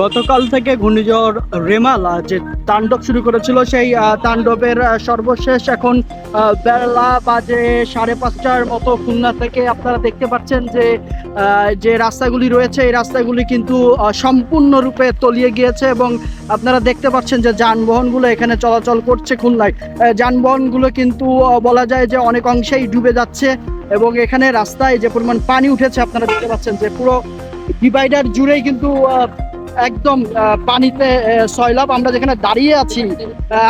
গতকাল থেকে ঘূর্ণিঝড় রেমাল যে তাণ্ডব শুরু করেছিল সেই তাণ্ডবের সর্বশেষ এখন বেলা বাজে সাড়ে পাঁচটার মতো খুলনা থেকে আপনারা দেখতে পাচ্ছেন যে যে রাস্তাগুলি রয়েছে, এই রাস্তাগুলি কিন্তু সম্পূর্ণরূপে তলিয়ে গিয়েছে এবং আপনারা দেখতে পাচ্ছেন যে যানবাহনগুলো এখানে চলাচল করছে খুলনায়। যানবাহনগুলো কিন্তু বলা যায় যে অনেক অংশেই ডুবে যাচ্ছে এবং এখানে রাস্তায় যে পরিমাণ পানি উঠেছে, আপনারা দেখতে পাচ্ছেন যে পুরো ডিভাইডার জুড়েই কিন্তু একদম পানিতে সয়লাভ আমরা যেখানে দাঁড়িয়ে আছি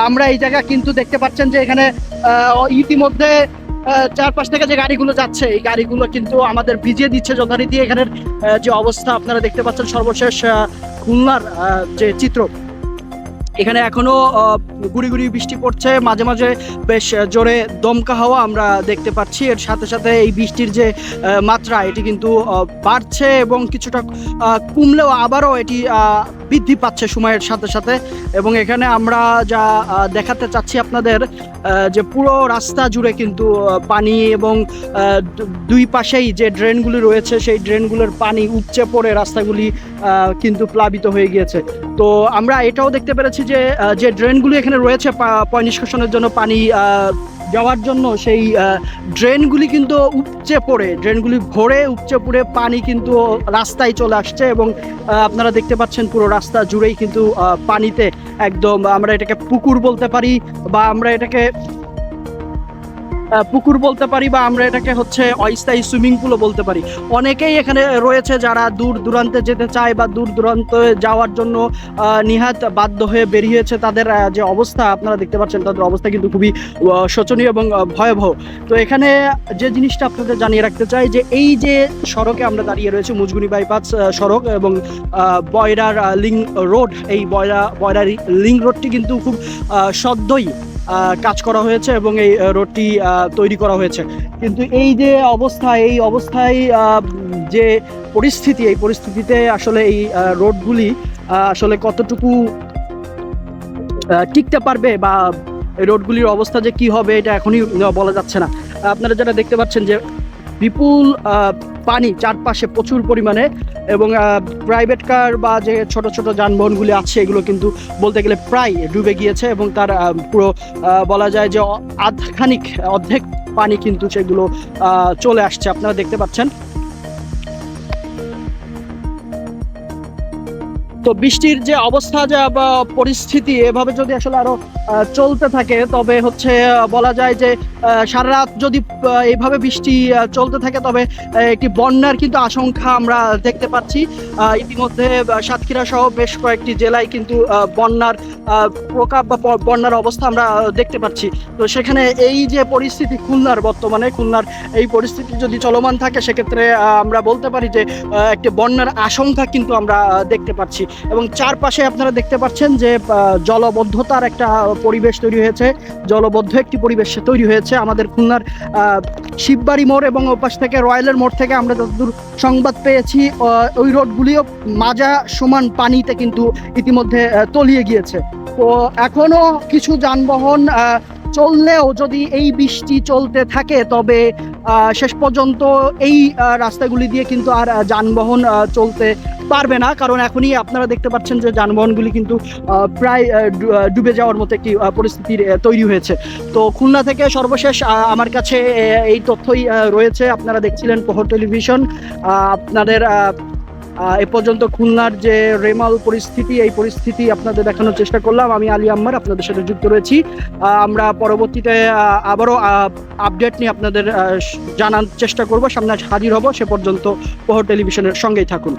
আমরা এই জায়গা কিন্তু দেখতে পাচ্ছেন যে এখানে ইতিমধ্যে চারপাশ থেকে যে গাড়িগুলো যাচ্ছে, এই গাড়িগুলো কিন্তু আমাদের ভিজিয়ে দিচ্ছে যথারীতি এখানের যে অবস্থা আপনারা দেখতে পাচ্ছেন সর্বশেষ খুলনার যে চিত্র। এখানে এখনও গুড়ি গুড়ি বৃষ্টি পড়ছে। মাঝে মাঝে বেশ জোরে দমকা হাওয়া আমরা দেখতে পাচ্ছি। এর সাথে সাথে এই বৃষ্টির যে মাত্রা, এটি কিন্তু বাড়ছে এবং কিছুটা কমলেও আবারও এটি বৃদ্ধি পাচ্ছে সময়ের সাথে সাথে। এবং এখানে আমরা যা দেখাতে চাচ্ছি আপনাদের যে পুরো রাস্তা জুড়ে কিন্তু পানি এবং দুই পাশেই যে ড্রেনগুলি রয়েছে, সেই ড্রেনগুলোর পানি উপচে পড়ে রাস্তাগুলি কিন্তু প্লাবিত হয়ে গিয়েছে। তো আমরা এটাও দেখতে পেরেছি যে যে ড্রেনগুলি এখানে রয়েছে পয় নিষ্কাশনের জন্য পানি যাওয়ার জন্য, সেই ড্রেনগুলি কিন্তু উপচে পড়ে। ড্রেনগুলি ভরে উপচে পড়ে পানি কিন্তু রাস্তায় চলে আসছে এবং আপনারা দেখতে পাচ্ছেন পুরো রাস্তা জুড়েই কিন্তু পানিতে একদম আমরা এটাকে পুকুর বলতে পারি বা আমরা এটাকে পুকুর বলতে পারি বা আমরা এটাকে হচ্ছে অস্থায়ী সুইমিং পুলও বলতে পারি। অনেকেই এখানে রয়েছে যারা দূর দূরান্তে যেতে চায় বা দূর দূরান্তে যাওয়ার জন্য নিহাত বাধ্য হয়ে বেরিয়েছে তাদের যে অবস্থা, আপনারা দেখতে পাচ্ছেন তাদের অবস্থা কিন্তু খুবই শোচনীয় এবং ভয়াবহ। তো এখানে যে জিনিসটা আপনাদের জানিয়ে রাখতে চাই যে এই যে সড়কে আমরা দাঁড়িয়ে রয়েছে, মুজগুনি বাইপাস সড়ক এবং বয়রার লিং রোড, এই বয়রা, বয়রার লিং রোডটি কিন্তু খুব সদ্যই কাজ করা হয়েছে এবং এই রোডটি তৈরি করা হয়েছে। কিন্তু এই যে অবস্থা, এই অবস্থায় যে পরিস্থিতি, এই পরিস্থিতিতে আসলে এই রোডগুলি আসলে কতটুকু টিকতে পারবে বা রোডগুলির অবস্থা যে কি হবে, এটা এখনই বলা যাচ্ছে না। আপনারা যারা দেখতে পাচ্ছেন যে বিপুল পানি চারপাশে প্রচুর পরিমাণে এবং প্রাইভেট কার বা যে ছোট ছোট যানবাহনগুলি আছে, এগুলো কিন্তু বলতে গেলে প্রায় ডুবে গিয়েছে এবং তার পুরো বলা যায় যে আধখানিক, অর্ধেক পানি কিন্তু সেগুলো চলে আসছে। আপনারা দেখতে পাচ্ছেন তো বৃষ্টির যে অবস্থা যা, বা পরিস্থিতি, এভাবে যদি আসলে আরও চলতে থাকে, তবে হচ্ছে বলা যায় যে সারা রাত যদি এইভাবে বৃষ্টি চলতে থাকে, তবে একটি বন্যার কিন্তু আশঙ্কা আমরা দেখতে পাচ্ছি। ইতিমধ্যে সাতক্ষীরা সহ বেশ কয়েকটি জেলায় কিন্তু বন্যার প্রকাপ বা বন্যার অবস্থা আমরা দেখতে পাচ্ছি। তো সেখানে এই যে পরিস্থিতি খুলনার বর্তমানে, খুলনার এই পরিস্থিতি যদি চলমান থাকে, সেক্ষেত্রে আমরা বলতে পারি যে একটি বন্যার আশঙ্কা কিন্তু আমরা দেখতে পাচ্ছি। এবং চারপাশে আপনারা দেখতে পাচ্ছেন যে জলবদ্ধতার একটা পরিবেশ তৈরি হয়েছে। জলবদ্ধ একটি পরিবেশ তৈরি হয়েছে আমাদের খুলনার শিববাড়ি মোড় এবং ওপাশ থেকে রয়্যালের মোড় থেকে আমরা যতদূর সংবাদ পেয়েছি ওই রোডগুলিও মাজা সমান পানিতে কিন্তু ইতিমধ্যে তলিয়ে গিয়েছে। তো এখনও কিছু যানবাহন চললেও যদি এই বৃষ্টি চলতে থাকে, তবে শেষ পর্যন্ত এই রাস্তাগুলি দিয়ে কিন্তু আর যানবাহন চলতে পারবে না। কারণ এখনই আপনারা দেখতে পাচ্ছেন যে যানবাহনগুলি কিন্তু প্রায় ডুবে যাওয়ার মতো একটি পরিস্থিতির তৈরি হয়েছে। তো খুলনা থেকে সর্বশেষ আমার কাছে এই তথ্যই রয়েছে। আপনারা দেখছিলেন পোহর টেলিভিশন। আপনাদের এ পর্যন্ত খুলনার যে রেমাল পরিস্থিতি, এই পরিস্থিতি আপনাদের দেখানোর চেষ্টা করলাম। আমি আলী আম্মার আপনাদের সাথে যুক্ত রয়েছি। আমরা পরবর্তীতে আবারও আপডেট নিয়ে আপনাদের জানার চেষ্টা করব। সামনে হাজির হব। সে পর্যন্ত পহর টেলিভিশনের সঙ্গেই থাকুন।